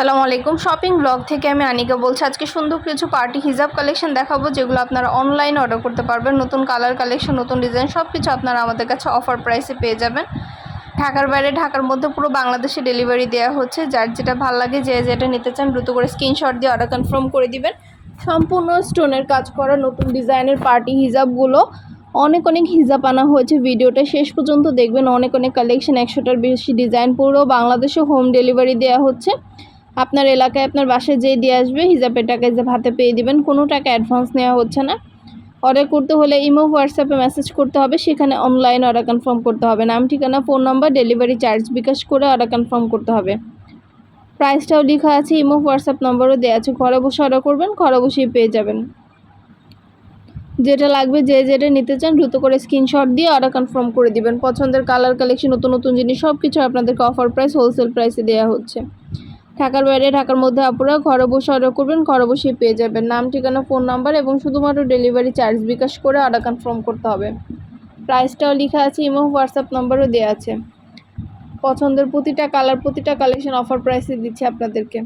আসসালামু আলাইকুম। Shopping blog থেকে আমি আনিকা বলছি, আজকে সুন্দর কিছু পার্টি হিজাব কালেকশন দেখাবো, যেগুলো আপনারা অনলাইনে অর্ডার করতে পারবেন। নতুন কালার কালেকশন, নতুন ডিজাইন সব কিছু আপনারা আমাদের কাছে অফার প্রাইসে পেয়ে যাবেন। ঢাকার বাইরে, ঢাকার মধ্যে পুরো বাংলাদেশে ডেলিভারি দেওয়া হচ্ছে। যার যেটা ভালো লাগে, যে যেটা নিতে চান, দ্রুত করে স্ক্রিনশট দিয়ে অর্ডার কনফার্ম করে দিবেন। সম্পূর্ণ স্টোনের কাজ করা নতুন ডিজাইনের পার্টি হিজাবগুলো। অনেক অনেক হিজাব আনা হয়েছে ভিডিওটা। শেষ পর্যন্ত দেখবেন অনেক অনেক কালেকশন, একশোটার বেশি ডিজাইন পুরো বাংলাদেশে হোম ডেলিভারি দেওয়া হচ্ছে। আপনার এলাকায় আপনার বাসায় যেই দিয়ে আসবে, হিজাবের টাকা হিজাব হাতে পেয়ে দিবেন, কোনো টাকা অ্যাডভান্স নেওয়া হচ্ছে না। অর্ডার করতে হলে ইমো হোয়াটসঅ্যাপে মেসেজ করতে হবে, সেখানে অনলাইন অর্ডার কনফার্ম করতে হবে। নাম, ঠিকানা phone number delivery charge bKash করে অর্ডার কনফার্ম করতে হবে। প্রাইসটাও লেখা আছে, ইমো হোয়াটসঅ্যাপ নম্বরও দেওয়া আছে। ঘরে বসে অর্ডার করবেন, ঘরে বসেই পেয়ে যাবেন। যেটা লাগবে, যে যেটা নিতে চান, দ্রুত করে স্ক্রিনশট দিয়ে অর্ডার কনফার্ম করে দিবেন। পছন্দের কালার কালেকশন নতুন নতুন জিনিস সব কিছু আপনাদেরকে অফার প্রাইস হোলসেল প্রাইসে দেওয়া হচ্ছে। ঢাকার বাইরে, ঢাকার মধ্যে আপনারা ঘরে বসে অর্ডার করবেন, ঘরে বসেই পেয়ে যাবেন। নাম, ঠিকানা ফোন নাম্বার এবং শুধুমাত্র ডেলিভারি চার্জ বিকাশ করে অর্ডার কনফার্ম করতে হবে। প্রাইসটাও লেখা আছে ইমো হোয়াটসঅ্যাপ নাম্বারও দেওয়া আছে। পছন্দের প্রতিটা কালার প্রতিটা কালেকশন অফার প্রাইসে দিচ্ছে আপনাদেরকে।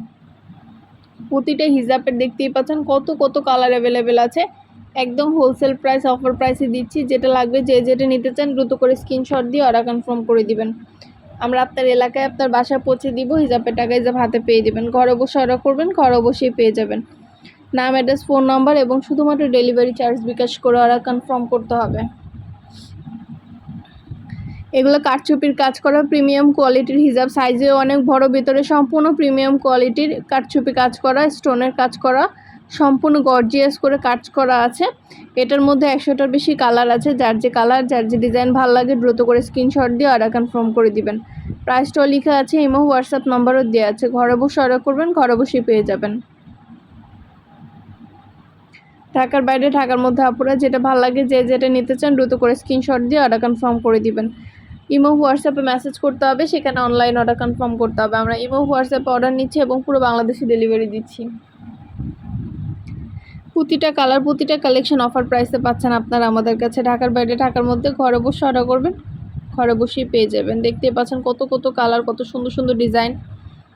প্রতিটা হিজাবের দেখতেই পাচ্ছেন কত কত কালার অ্যাভেলেবেল আছে। একদম হোলসেল প্রাইস অফার প্রাইসে দিচ্ছি, যেটা লাগবে যে যেটা নিতে চান দ্রুত করে স্ক্রিনশট দিয়ে অর্ডার কনফার্ম করে দিবেন। আমরা আপনার এলাকায় আপনার বাসায় পৌঁছে দিব হিজাবের টাকা হিজাব হাতে পেয়ে যাবেন। ঘরে বসে অর্ডার করবেন, ঘরে বসেই পেয়ে যাবেন। নাম, অ্যাড্রেস, ফোন নম্বর এবং শুধুমাত্র ডেলিভারি চার্জ বিকাশ করে অর্ডার কনফার্ম করতে হবে। এগুলো কাঠচুপির কাজ করা, প্রিমিয়াম কোয়ালিটির হিজাব সাইজে অনেক বড়, ভিতরে সম্পূর্ণ প্রিমিয়াম কোয়ালিটির কাঠচুপি কাজ করা, স্টোনের কাজ করা। সম্পূর্ণ গর্জিয়াস করে কাজ করা আছে। এটার মধ্যে একশোটার বেশি কালার আছে। যার যে কালার যার যে ডিজাইন ভালো লাগে, দ্রুত করে স্ক্রিনশট দিয়ে অর্ডার কনফার্ম করে দিবেন। প্রাইসটাও লেখা আছে ইমো হোয়াটসঅ্যাপ নাম্বারও দেওয়া আছে। ঘরে বসে অর্ডার করবেন, ঘরে বসেই পেয়ে যাবেন। ঢাকার বাইরে, ঢাকার মধ্যে আপুরা যেটা ভালো লাগে, যে যেটা নিতে চান, দ্রুত করে স্ক্রিনশট দিয়ে অর্ডার কনফার্ম করে দিবেন। ইমো হোয়াটসঅ্যাপে মেসেজ করতে হবে, সেখানে অনলাইন অর্ডার কনফার্ম করতে হবে। আমরা ইমো হোয়াটসঅ্যাপে অর্ডার নিচ্ছি এবং পুরো বাংলাদেশে ডেলিভারি দিচ্ছি। প্রতিটা কালার, প্রতিটা কালেকশন অফার প্রাইসে পাচ্ছেন আপনারা আমাদের কাছে। ঢাকার বাইরে, ঢাকার মধ্যে ঘরে বসে অর্ডার করবেন, ঘরে বসেই পেয়ে যাবেন। দেখতে পাচ্ছেন কত কত কালার কত সুন্দর সুন্দর ডিজাইন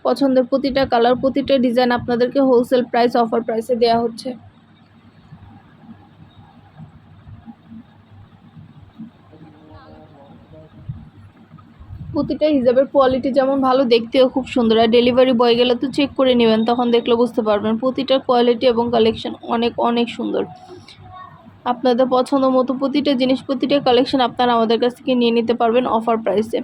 পছন্দের প্রতিটা কালার প্রতিটা ডিজাইন আপনাদেরকে হোলসেল প্রাইস অফার প্রাইসে দেওয়া হচ্ছে। প্রতিটা হিজাবের কোয়ালিটি যেমন ভালো, দেখতেও খুব সুন্দর। আর ডেলিভারি বয় গেলে তো চেক করে নেবেন, তখন দেখলে বুঝতে পারবেন। প্রতিটা কোয়ালিটি এবং কালেকশন অনেক অনেক সুন্দর। আপনাদের পছন্দ মতো প্রতিটা জিনিস, প্রতিটা কালেকশন আপনারা আমাদের কাছ থেকে নিয়ে নিতে পারবেন অফার প্রাইসে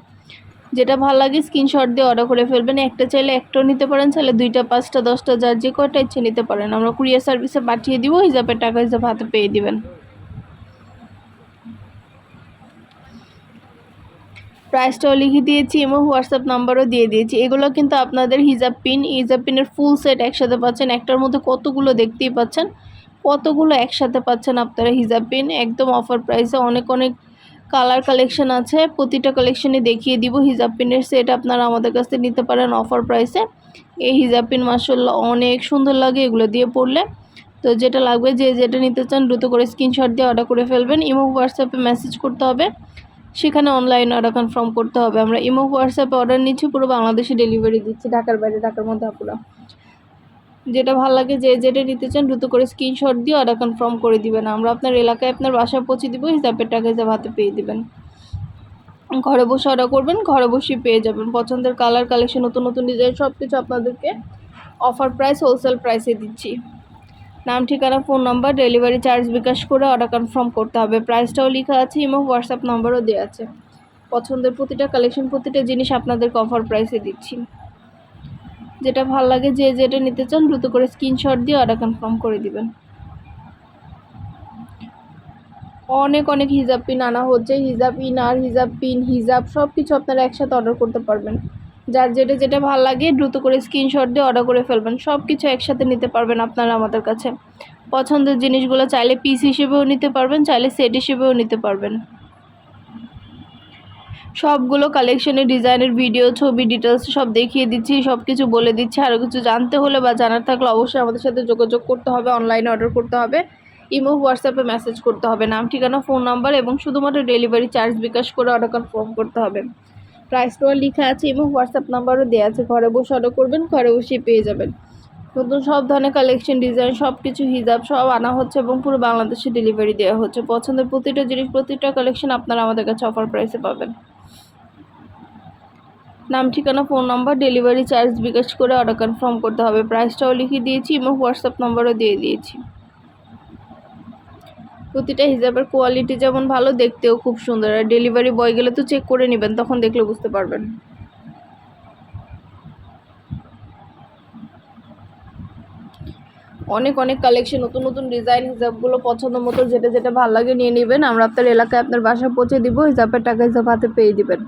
যেটা ভালো লাগে স্ক্রিনশট দিয়ে অর্ডার করে ফেলবেন। একটা চাইলে একটাও নিতে পারেন, চাইলে দুইটা, পাঁচটা, দশটা, যার যে কয়টা ইচ্ছে নিতে পারেন। আমরা কুরিয়ার সার্ভিসে পাঠিয়ে দিব, হিসাবের টাকা হিসাবে হাতে পেয়ে দিবেন। প্রাইসটাও লিখে দিয়েছি এবং হোয়াটসঅ্যাপ নাম্বারও দিয়ে দিয়েছি। এগুলো কিন্তু আপনাদের হিজাব পিন হিজাব পিনের ফুল সেট একসাথে পাচ্ছেন। একটার মধ্যে কতগুলো দেখতেই পাচ্ছেন? কতগুলো একসাথে পাচ্ছেন আপনারা হিজাব পিন একদম অফার প্রাইসে অনেক অনেক কালার কালেকশন আছে। প্রতিটা কালেকশনে দেখিয়ে দিব হিজাব পিনের সেট আপনারা আমাদের কাছ থেকে নিতে পারেন অফার প্রাইসে এই হিজাব পিন মাসাল্লাহ অনেক সুন্দর লাগে এগুলো দিয়ে পড়লে। তো যেটা লাগবে যে যেটা নিতে চান দ্রুত করে স্ক্রিনশট দিয়ে অর্ডার করে ফেলবেন। ইমো হোয়াটসঅ্যাপে মেসেজ করতে হবে। সেখানে অনলাইন অর্ডার কনফার্ম করতে হবে। আমরা ইমো হোয়াটসঅ্যাপে অর্ডার নিচ্ছি, পুরো বাংলাদেশে ডেলিভারি দিচ্ছি, ঢাকার বাইরে, ঢাকার মধ্যে আপুরা। যেটা ভালো লাগে যে যেটা নিতে চান, দ্রুত করে স্ক্রিনশট দিয়ে অর্ডার কনফার্ম করে দিবেন। আমরা আপনার এলাকায় আপনার বাসায় পৌঁছে দিব, হিসাবের টাকা, হিসাব হাতে পেয়ে দিবেন। ঘরে বসে অর্ডার করবেন, ঘরে বসেই পেয়ে যাবেন। পছন্দের কালার কালেকশন নতুন নতুন ডিজাইন সব কিছু আপনাদেরকে অফার প্রাইস হোলসেল প্রাইসে দিচ্ছি। নাম, ঠিকানা, phone number, delivery charge bKash করে অর্ডার কনফার্ম করতে হবে। প্রাইসটাও লেখা আছে ইমো হোয়াটসঅ্যাপ নাম্বারও দেওয়া আছে। পছন্দের প্রতিটা কালেকশন প্রতিটা জিনিস আপনাদেরকে অফার প্রাইসে দিচ্ছি। যেটা ভালো লাগে, যে যেটা নিতে চান, দ্রুত করে স্ক্রিনশট দিয়ে অর্ডার কনফার্ম করে দিবেন। অনেক অনেক হিজাব পিন আনা হচ্ছে। হিজাব ইনার হিজাব পিন হিজাব সব কিছু আপনারা একসাথে অর্ডার করতে পারবেন। যার যেটা যেটা ভালো লাগে দ্রুত করে স্ক্রিনশট দিয়ে অর্ডার করে ফেলবেন। সব কিছু একসাথে নিতে পারবেন আপনারা আমাদের কাছে। পছন্দের জিনিসগুলো চাইলে পিস হিসেবেও নিতে পারবেন, চাইলে সেট হিসেবেও নিতে পারবেন। সবগুলো কালেকশনের ডিজাইনের ভিডিও ছবি ডিটেলস সব দেখিয়ে দিচ্ছি সব কিছু বলে দিচ্ছি। আরও কিছু জানতে হলে বা জানার থাকলে অবশ্যই আমাদের সাথে যোগাযোগ করতে হবে অনলাইনে অর্ডার করতে হবে। ইমো হোয়াটসঅ্যাপে মেসেজ করতে হবে। নাম, ঠিকানা ফোন নাম্বার এবং শুধুমাত্র ডেলিভারি চার্জ বিকাশ করে অর্ডার কনফার্ম করতে হবে। প্রাইসটাও লেখা আছে এবং হোয়াটসঅ্যাপ নাম্বারও দেওয়া আছে। ঘরে বসে অর্ডার করবেন, ঘরে বসেই পেয়ে যাবেন। নতুন সব ধরনের কালেকশন ডিজাইন সব কিছু হিজাব সব আনা হচ্ছে এবং পুরো বাংলাদেশে ডেলিভারি দেওয়া হচ্ছে। পছন্দের প্রতিটা জিনিস, প্রতিটা কালেকশন আপনারা আমাদের কাছে অফার প্রাইসে পাবেন। নাম, ঠিকানা phone number delivery charge bKash করে অর্ডার কনফার্ম করতে হবে। প্রাইসটাও লিখে দিয়েছি এবং হোয়াটসঅ্যাপ নাম্বারও দিয়ে দিয়েছি। প্রতিটা হিজাবের কোয়ালিটি যেমন ভালো, দেখতেও খুব সুন্দর। আর ডেলিভারি বয় গেলে তো চেক করে নেবেন, তখন দেখলে বুঝতে পারবেন। অনেক অনেক কালেকশন নতুন নতুন ডিজাইন হিজাবগুলো পছন্দ মতো যেটা যেটা ভালো লাগে নিয়ে নেবেন। আমরা আপনার এলাকায় আপনার বাসায় পৌঁছে দিব, হিজাবের টাকা হিসাব হাতে পেয়ে দিবেন।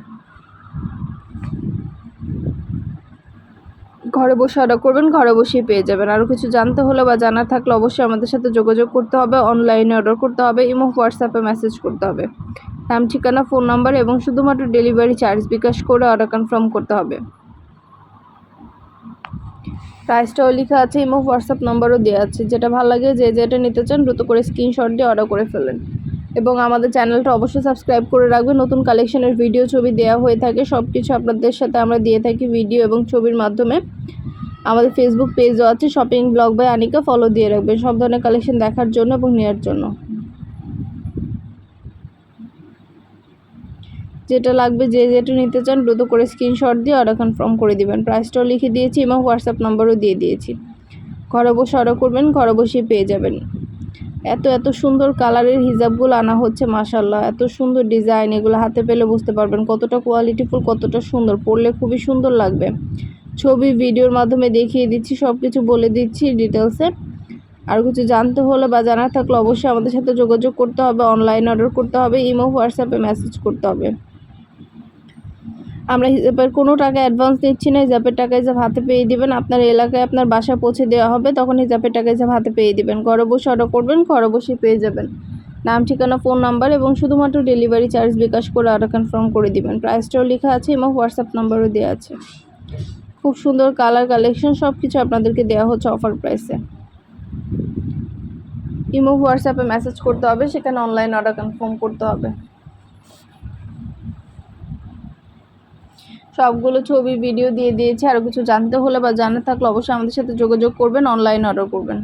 ঘরে বসে অর্ডার করবেন, ঘরে বসেই পেয়ে যাবেন। আরও কিছু জানতে হলে বা জানার থাকলে অবশ্যই আমাদের সাথে যোগাযোগ করতে হবে অনলাইনে অর্ডার করতে হবে, ইমো হোয়াটসঅ্যাপে মেসেজ করতে হবে। নাম, ঠিকানা ফোন নাম্বার এবং শুধুমাত্র ডেলিভারি চার্জ বিকাশ করে অর্ডার কনফার্ম করতে হবে। প্রাইসটাও লেখা আছে, ইমো হোয়াটসঅ্যাপ নাম্বারও দেওয়া আছে। যেটা ভালো লাগে, যে যেটা নিতে চান দ্রুত করে স্ক্রিনশট দিয়ে অর্ডার করে ফেলেন এবং আমাদের চ্যানেলটা অবশ্যই সাবস্ক্রাইব করে রাখবেন। নতুন কালেকশনের ভিডিও, ছবি দেওয়া হয়ে থাকে সব কিছু আপনাদের সাথে আমরা দিয়ে থাকি ভিডিও এবং ছবির মাধ্যমে। আমাদের ফেসবুক পেজও আছে shopping blog by Anika follow দিয়ে রাখবেন। সব ধরনের কালেকশন দেখার জন্য এবং নেওয়ার জন্য। যেটা লাগবে, যে যেটা নিতে চান দ্রুত করে স্ক্রিনশট দিয়ে অর্ডার কনফার্ম করে দিবেন। প্রাইসটাও লিখে দিয়েছি এবং হোয়াটসঅ্যাপ নাম্বারও দিয়ে দিয়েছি। ঘরে বসে অর্ডার করবেন, ঘরে বসেই পেয়ে যাবেন। এত এত সুন্দর কালারের হিজাবগুলো আনা হচ্ছে মাসাল্লাহ এত সুন্দর ডিজাইন, এগুলো হাতে পেলে বুঝতে পারবেন কতটা কোয়ালিটিফুল কতটা সুন্দর। পড়লে খুবই সুন্দর লাগবে। ছবি, ভিডিওর মাধ্যমে দেখিয়ে দিচ্ছি সব কিছু বলে দিচ্ছি ডিটেলসে আর কিছু জানতে হলে বা জানার থাকলে অবশ্যই আমাদের সাথে যোগাযোগ করতে হবে অনলাইন অর্ডার করতে হবে ইমো হোয়াটসঅ্যাপে মেসেজ করতে হবে। আমরা হিসাবের কোনো টাকা অ্যাডভান্স নিচ্ছি না, হিসাবের টাকা হিসাব হাতে পেয়ে দিবেন। আপনার এলাকায় আপনার বাসা পৌঁছে দেওয়া হবে, তখন হিসাবের টাকা হিসাব হাতে পেয়ে দিবেন। ঘরে বসে অর্ডার করবেন, ঘরে বসে পেয়ে যাবেন। নাম, ঠিকানা ফোন নাম্বার এবং শুধুমাত্র ডেলিভারি চার্জ বিকাশ করে অর্ডার কনফার্ম করে দিবেন। প্রাইসটাও লেখা আছে এবং হোয়াটসঅ্যাপ নাম্বারও দেওয়া আছে। খুব সুন্দর কালার কালেকশন সব কিছু আপনাদেরকে দেওয়া হচ্ছে অফার প্রাইসে ইমো হোয়াটসঅ্যাপে মেসেজ করতে হবে, সেখানে অনলাইন অর্ডার কনফার্ম করতে হবে। সবগুলো ছবি ভিডিও দিয়ে দিয়েছে। আরও কিছু জানতে হলে বা জানা থাকলে অবশ্যই আমাদের সাথে যোগাযোগ করবেন অনলাইন অর্ডার করবেন।